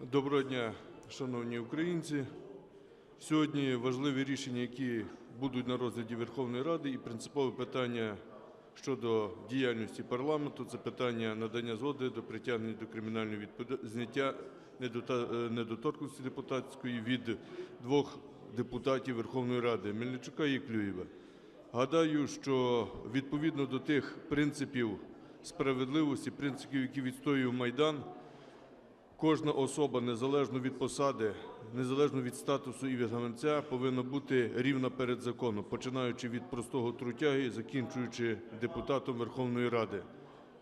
Доброго дня, шановні українці. Сьогодні важливі рішення, які будуть на розгляді Верховної Ради, і принципове питання щодо діяльності парламенту це питання надання згоди до притягнення до кримінальної відповідальності, зняття е, недоторкності депутатської від двох депутатів Верховної Ради Мельничука і Клюєва. Гадаю, що відповідно до тих принципів справедливості, принципів, які відстоював Майдан, Кожна особа, незалежно від посади, незалежно від статусу і від гаманця, повинна бути рівна перед законом, починаючи від простого трутяги і закінчуючи депутатом Верховної Ради.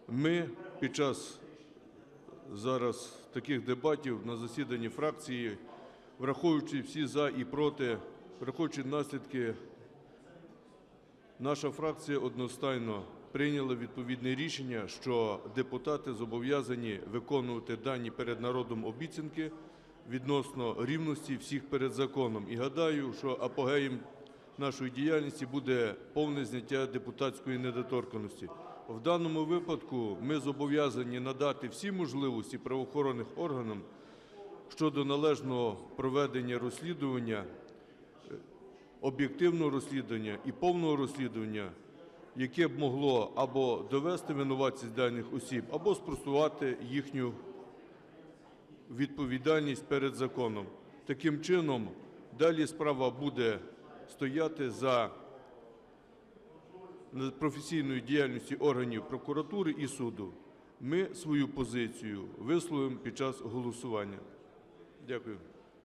Ми під час зараз таких дебатів на засіданні фракції, враховуючи всі за і проти, враховуючи наслідки Наша фракція одностайно прийняла відповідне рішення, що депутати зобов'язані виконувати дані перед народом обіцянки відносно рівності всіх перед законом. І гадаю, що апогеєм нашої діяльності буде повне зняття депутатської недоторканності. В даному випадку ми зобов'язані надати всі можливості правоохоронних органам щодо належного проведення розслідування об'єктивного розслідування і повного розслідування, яке б могло або довести винуватість даних осіб, або спростувати їхню відповідальність перед законом. Таким чином, далі справа буде стояти за професійною діяльністю органів прокуратури і суду. Ми свою позицію висловимо під час голосування. Дякую.